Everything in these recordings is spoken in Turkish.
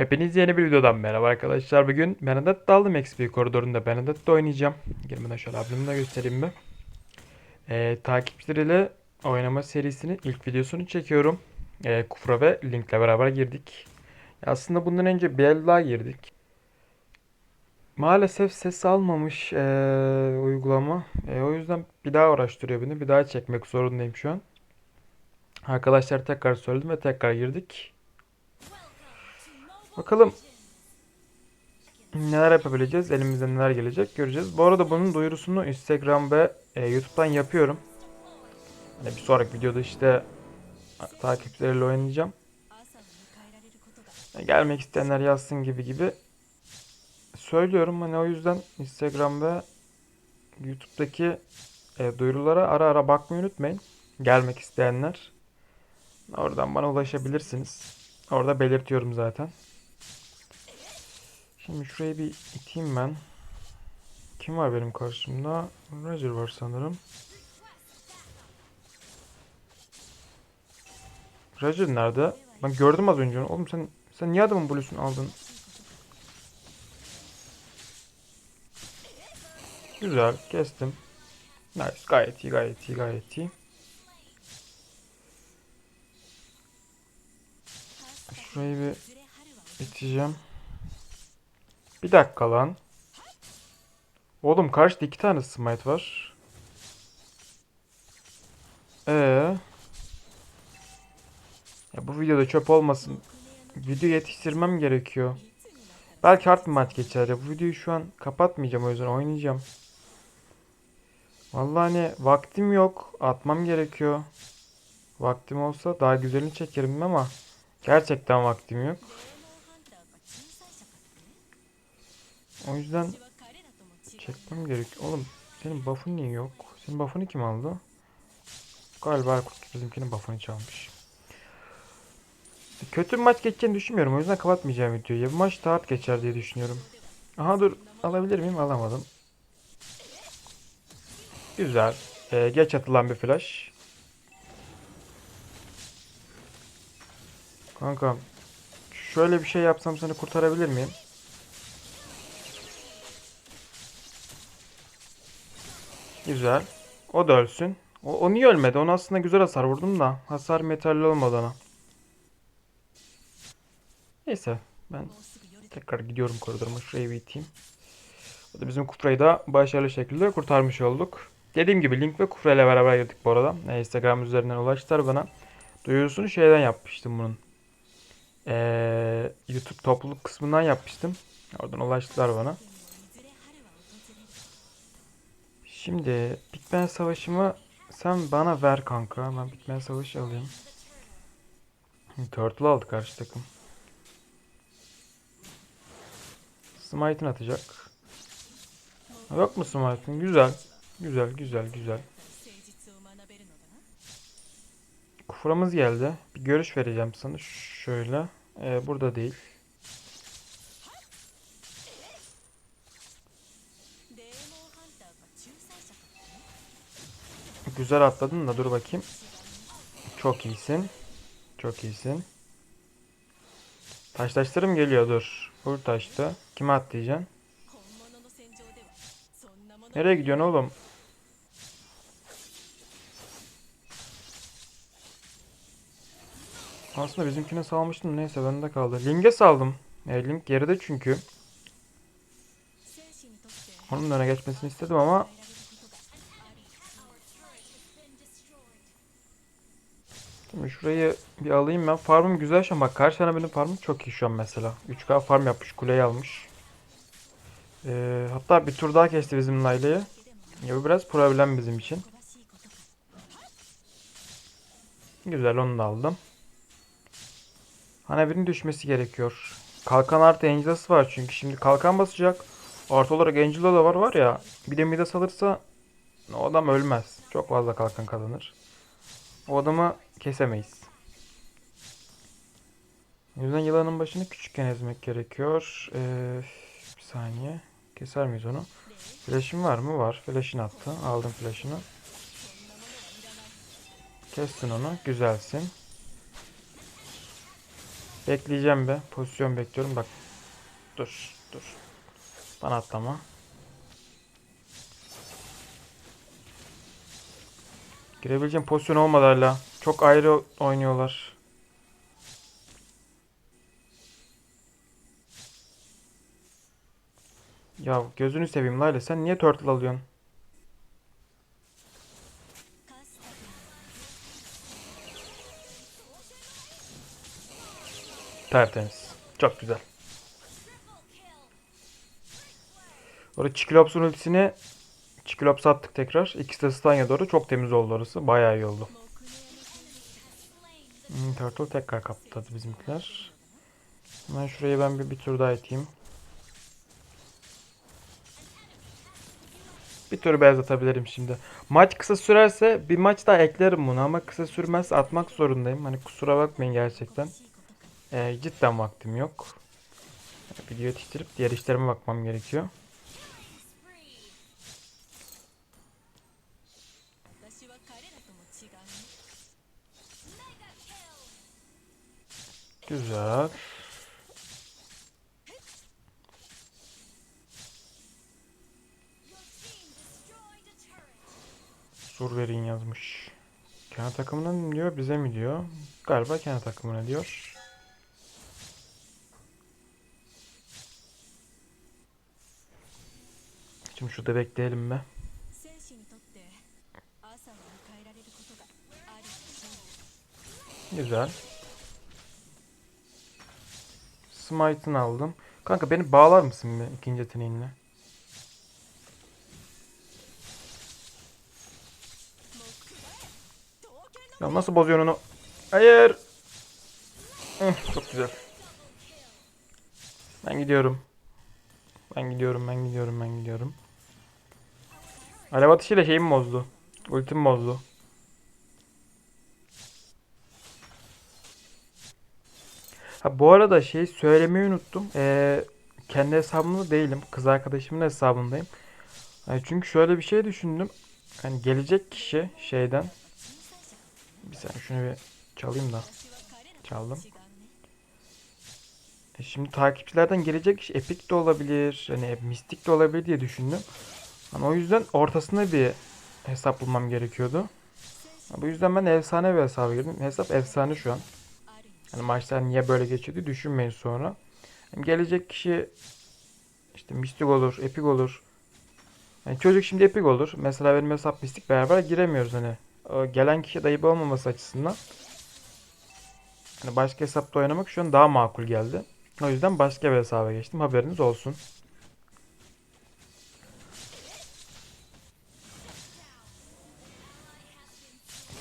Hepiniz yeni bir videodan merhaba arkadaşlar. Bugün Benedetta aldım XP koridorunda Benedetta oynayacağım. Girmeden şöyle abimi de göstereyim mi? Ee, takipçileriyle oynama serisinin ilk videosunu çekiyorum. Ee, Kufra ve Link'le beraber girdik. Aslında bundan önce daha girdik. Maalesef ses almamış ee, uygulama. Ee, o yüzden bir daha uğraştırıyor beni. Bir daha çekmek zorundayım şu an. Arkadaşlar tekrar söyledim ve tekrar girdik. Bakalım neler yapabileceğiz, elimizden neler gelecek göreceğiz. Bu arada bunun duyurusunu Instagram ve e, YouTube'dan yapıyorum. Hani bir sonraki videoda işte takipçileriyle oynayacağım. Yani gelmek isteyenler yazsın gibi gibi söylüyorum. Hani o yüzden Instagram ve YouTube'daki e, duyurulara ara ara bakmayı unutmayın. Gelmek isteyenler. Oradan bana ulaşabilirsiniz. Orada belirtiyorum zaten. Şimdi şurayı bir iteyim ben. Kim var benim karşımda? Roger var sanırım. Roger nerede? Ben gördüm az önce onu. Oğlum sen sen niye adamın bluesunu aldın? Güzel kestim. Nice gayet iyi gayet iyi gayet iyi. Şurayı bir iteceğim. Bir dakika lan. Oğlum karşıda iki tane smite var. Ee. Ya bu videoda çöp olmasın. Video yetiştirmem gerekiyor. Belki hard maç geçer ya. Bu videoyu şu an kapatmayacağım o yüzden oynayacağım. Vallahi hani vaktim yok. Atmam gerekiyor. Vaktim olsa daha güzelini çekerim ama gerçekten vaktim yok. O yüzden çekmem gerekiyor. Oğlum senin buff'ın niye yok? Senin buff'ını kim aldı? Galiba Erkut bizimkinin buff'ını çalmış. Kötü bir maç geçeceğini düşünmüyorum. O yüzden kapatmayacağım videoyu. Bu maç rahat geçer diye düşünüyorum. Aha dur. Alabilir miyim? Alamadım. Güzel. Ee, geç atılan bir flash. Kanka. Şöyle bir şey yapsam seni kurtarabilir miyim? Güzel. O da ölsün. O, o niye ölmedi? Ona aslında güzel hasar vurdum da. Hasar metalli olmadı. Neyse. Ben tekrar gidiyorum koridoruma. Şurayı bir iteyim. Da bizim Kufra'yı da başarılı şekilde kurtarmış olduk. Dediğim gibi Link ve Kufra ile beraber girdik bu arada. E, Instagram üzerinden ulaştılar bana. Duyurusunu şeyden yapmıştım bunun. Ee, YouTube topluluk kısmından yapmıştım. Oradan ulaştılar bana. Şimdi Bitmen Savaşı'mı sen bana ver kanka. Ben Bitmen Savaşı alayım. Turtle aldı karşı takım. Smite'ın atacak. Yok mu Smite'ın? Güzel. Güzel, güzel, güzel. Kuframız geldi. Bir görüş vereceğim sana. Şöyle. Ee, burada değil. Güzel atladın da dur bakayım. Çok iyisin. Çok iyisin. Taşlaştırım geliyor dur. Vur taştı. Kime atlayacaksın? Nereye gidiyorsun oğlum? Aslında bizimkine salmıştım. Neyse bende kaldı. Link'e saldım. E, Link geride çünkü. Onun öne geçmesini istedim ama Şimdi şurayı bir alayım ben. Farmım güzel şu an. Bak karşı tane benim farmım çok iyi şu an mesela. 3K farm yapmış. Kuleyi almış. Ee, hatta bir tur daha kesti bizim Layla'yı. Ya bu biraz problem bizim için. Güzel onu da aldım. Hanabi'nin düşmesi gerekiyor. Kalkan artı Angela'sı var çünkü. Şimdi kalkan basacak. Artı olarak Angela da var var ya. Bir de Midas alırsa o adam ölmez. Çok fazla kalkan kazanır. O adamı kesemeyiz. Yüzden yılanın başını küçükken ezmek gerekiyor. Ee, bir saniye. Keser miyiz onu? Flash'im var mı? Var. Flash'ini attı. Aldım flash'ını. Kestin onu. Güzelsin. Bekleyeceğim be. Pozisyon bekliyorum. Bak. Dur. Dur. Bana atlama. Girebileceğim pozisyon olmadı hala. Çok ayrı oynuyorlar. Ya gözünü seveyim Layla sen niye turtle alıyorsun? Tertemiz. Çok güzel. Orada Çiklops'un ultisini Çiklops attık tekrar. İkisi de Stanya doğru. Çok temiz oldu orası. Bayağı iyi oldu. Hmm, Turtle tekrar kaptırdı bizimkiler. Hemen şurayı ben bir, bir tur daha iteyim. Bir tur beyaz atabilirim şimdi. Maç kısa sürerse bir maç daha eklerim bunu ama kısa sürmezse atmak zorundayım. Hani kusura bakmayın gerçekten. Ee, cidden vaktim yok. Video yetiştirip diğer işlerime bakmam gerekiyor. Güzel. Sur verin yazmış. Kendi takımına mı diyor bize mi diyor. Galiba kendi takımına diyor. Şimdi şurada bekleyelim mi? Güzel. Smite'ını aldım. Kanka beni bağlar mısın bir ikinci yeteneğinle? Ya nasıl bozuyorsun onu? Hayır. Hıh, çok güzel. Ben gidiyorum. Ben gidiyorum, ben gidiyorum, ben gidiyorum. Alev atışıyla şeyimi bozdu. Ultimi bozdu. Ha, bu arada şey söylemeyi unuttum. Ee, kendi hesabımda değilim. Kız arkadaşımın hesabındayım. Yani çünkü şöyle bir şey düşündüm. Hani gelecek kişi şeyden bir saniye şunu bir çalayım da. Çaldım. E şimdi takipçilerden gelecek iş epik de olabilir. Hani mistik de olabilir diye düşündüm. Hani o yüzden ortasında bir hesap bulmam gerekiyordu. Bu yüzden ben efsane bir hesaba girdim. Hesap efsane şu an. Yani maçlar niye böyle geçirdi düşünmeyin sonra. Yani gelecek kişi işte mistik olur, epik olur. Yani çocuk şimdi epik olur. Mesela benim hesap mistik beraber giremiyoruz hani. O gelen kişi dayıp olmaması açısından. Yani başka hesapta oynamak şu an daha makul geldi. O yüzden başka bir hesaba geçtim. Haberiniz olsun.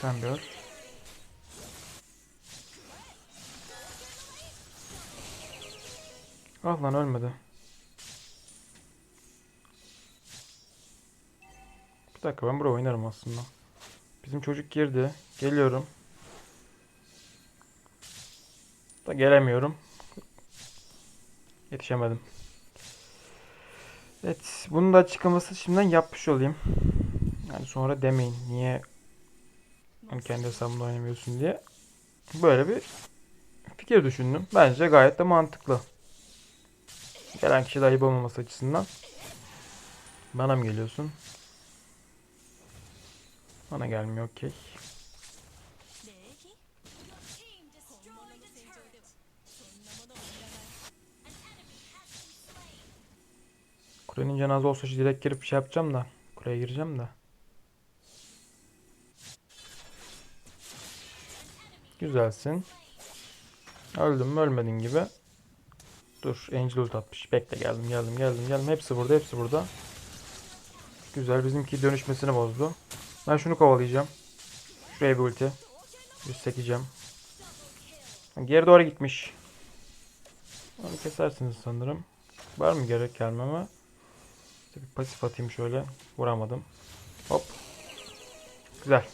Sen diyor. Ah lan ölmedi. Bir dakika ben buraya oynarım aslında. Bizim çocuk girdi. Geliyorum. Da gelemiyorum. Yetişemedim. Evet, bunun da açıklaması şimdiden yapmış olayım. Yani sonra demeyin niye hani kendi hesabımda oynamıyorsun diye. Böyle bir fikir düşündüm. Bence gayet de mantıklı. Gelen kişi dahip olmaması açısından. Bana mı geliyorsun? Bana gelmiyor okey. Kulenin cenaze olsa direkt girip şey yapacağım da. Kuleye gireceğim de. Güzelsin. Öldüm mü ölmedin gibi. Dur Angel ult. Bekle geldim geldim geldim geldim. Hepsi burada hepsi burada. Güzel bizimki dönüşmesini bozdu. Ben şunu kovalayacağım. Şuraya bir ulti. Bir sekeceğim. Geri doğru gitmiş. Onu kesersiniz sanırım. Var mı gerek gelmeme? Bir pasif atayım şöyle. Vuramadım. Hop. Güzel.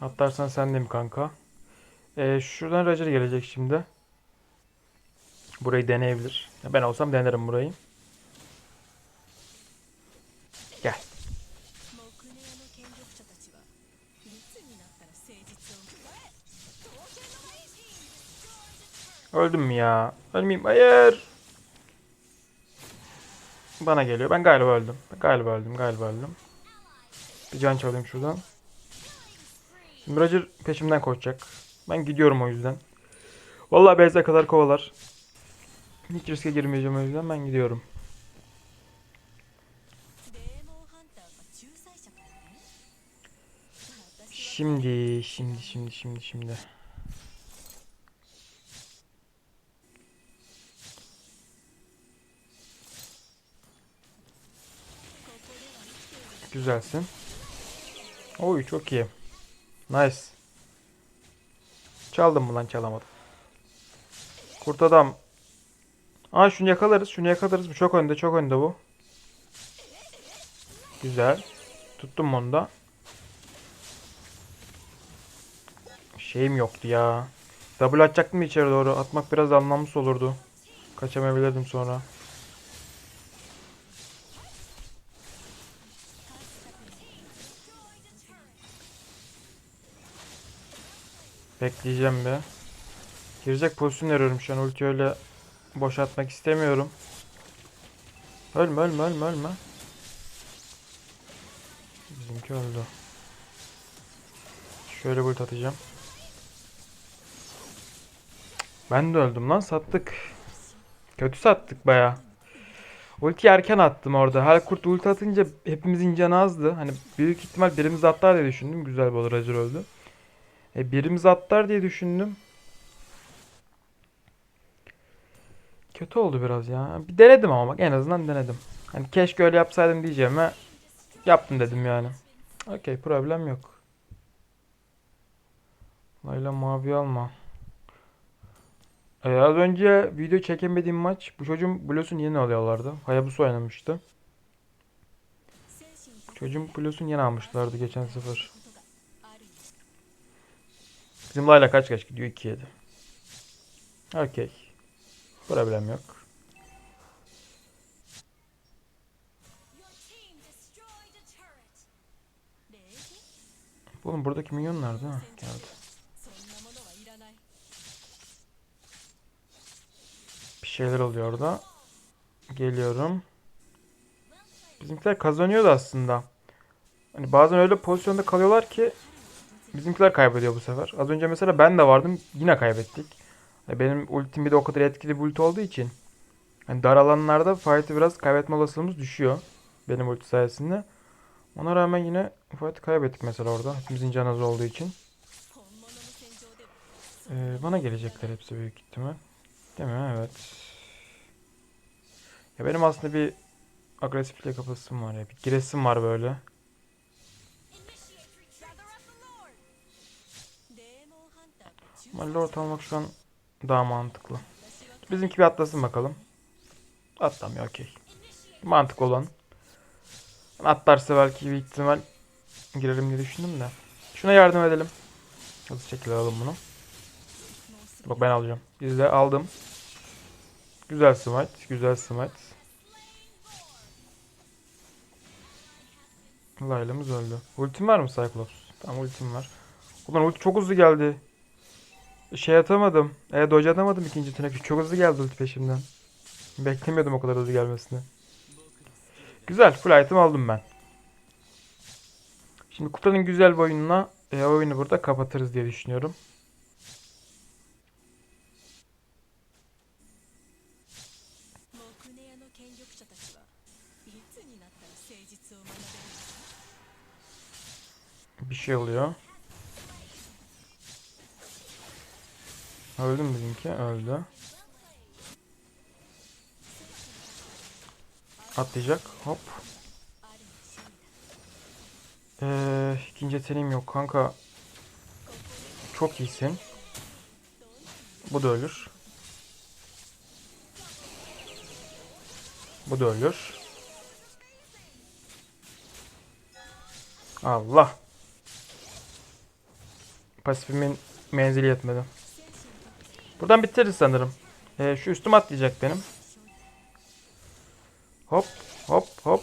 Atlarsan sen de mi kanka? Ee, şuradan Roger gelecek şimdi. Burayı deneyebilir. Ben olsam denerim burayı. Gel. Öldüm mü ya? Ölmeyeyim. Hayır. Bana geliyor. Ben galiba öldüm. Galiba öldüm. Galiba öldüm. Bir can çalayım şuradan. Şimdi Roger peşimden koşacak. Ben gidiyorum o yüzden. Vallahi Beyza kadar kovalar. Hiç riske girmeyeceğim o yüzden ben gidiyorum. Şimdi, şimdi, şimdi, şimdi, şimdi. Güzelsin. Oy çok iyi. Nice. Çaldım mı lan çalamadım. Kurt adam. Aa şunu yakalarız. Şunu yakalarız. Bu çok önde çok önde bu. Güzel. Tuttum onu da. Şeyim yoktu ya. Double atacaktım içeri doğru. Atmak biraz anlamsız olurdu. Kaçamayabilirdim sonra. Bekleyeceğim be. Girecek pozisyon arıyorum şu an. Ulti öyle boş atmak istemiyorum. Ölme ölme ölme ölme. Bizimki öldü. Şöyle ulti atacağım. Ben de öldüm lan sattık. Kötü sattık baya. Ulti erken attım orada. Her kurt ulti atınca hepimizin canı azdı. Hani büyük ihtimal birimiz atlar diye düşündüm. Güzel bir olur Roger öldü. E, birimiz atlar diye düşündüm. Kötü oldu biraz ya. Bir denedim ama bak en azından denedim. Hani keşke öyle yapsaydım diyeceğime yaptım dedim yani. Okey problem yok. Layla mavi alma. Ee, az önce video çekemediğim maç bu çocuğun Blues'un yeni alıyorlardı. Hayabusa oynamıştı. çocuğun Blues'un yeni almışlardı geçen sefer. Bizim Layla kaç kaç gidiyor? 2 7. Okey. Problem yok. Oğlum buradaki minyon nerede? Ha, geldi. Bir şeyler oluyor orada. Geliyorum. Bizimkiler kazanıyordu aslında. Hani bazen öyle pozisyonda kalıyorlar ki Bizimkiler kaybediyor bu sefer. Az önce mesela ben de vardım. Yine kaybettik. E, benim ultim bir de o kadar etkili bir ulti olduğu için. Yani dar alanlarda fight'ı biraz kaybetme olasılığımız düşüyor. Benim ulti sayesinde. Ona rağmen yine fight'ı kaybettik mesela orada. Hepimizin canı az olduğu için. Ee, bana gelecekler hepsi büyük ihtimal. Değil mi? Evet. Ya benim aslında bir agresiflik yapasım var ya. Bir giresim var böyle. Ama lord almak şu an daha mantıklı. Bizimki bir atlasın bakalım. Atlamıyor okey. Mantıklı olan. Atlarsa belki bir ihtimal girerim diye düşündüm de. Şuna yardım edelim. Hızlı şekilde alalım bunu. Bak ben alacağım. Biz de aldım. Güzel smite. Güzel smite. Layla'mız öldü. Ultim var mı Cyclops? Tamam ultim var. Ulan ulti çok hızlı geldi şey atamadım. E, dodge atamadım ikinci turuna. Çok hızlı geldi ulti peşimden. Beklemiyordum o kadar hızlı gelmesini. Güzel. Full item aldım ben. Şimdi kutanın güzel bir oyununa e, oyunu burada kapatırız diye düşünüyorum. Bir şey oluyor. Öldü mü bizimki? Öldü. Atlayacak. Hop. Ee, ikinci yeteneğim yok kanka. Çok iyisin. Bu da ölür. Bu da ölür. Allah. Pasifimin menzili yetmedi. Buradan bitiririz sanırım. Ee, şu üstüme atlayacak benim. Hop hop hop.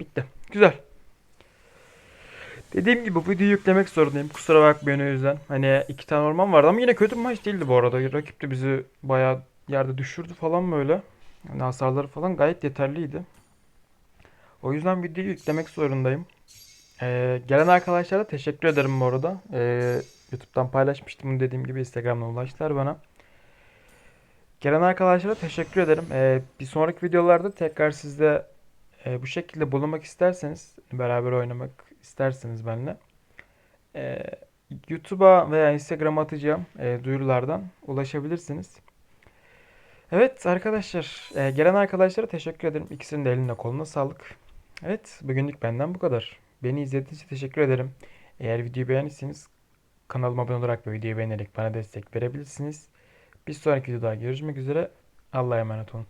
Bitti. Güzel. Dediğim gibi bu videoyu yüklemek zorundayım. Kusura bakmayın o yüzden. Hani iki tane orman vardı ama yine kötü bir maç değildi bu arada. Rakip de bizi bayağı yerde düşürdü falan böyle. Yani hasarları falan gayet yeterliydi. O yüzden videoyu yüklemek zorundayım. Ee, gelen arkadaşlara teşekkür ederim bu arada. Ee, YouTube'dan paylaşmıştım dediğim gibi Instagram'dan ulaştılar bana. Gelen arkadaşlara teşekkür ederim. Ee, bir sonraki videolarda tekrar sizde e, bu şekilde bulunmak isterseniz, beraber oynamak isterseniz benimle e, YouTube'a veya Instagram'a atacağım e, duyurulardan ulaşabilirsiniz. Evet arkadaşlar, e, gelen arkadaşlara teşekkür ederim. İkisinin de eline koluna sağlık. Evet, bugünlük benden bu kadar. Beni izlediğiniz için teşekkür ederim. Eğer videoyu beğendiyseniz kanalıma abone olarak ve videoyu beğenerek bana destek verebilirsiniz. Bir sonraki videoda görüşmek üzere. Allah'a emanet olun.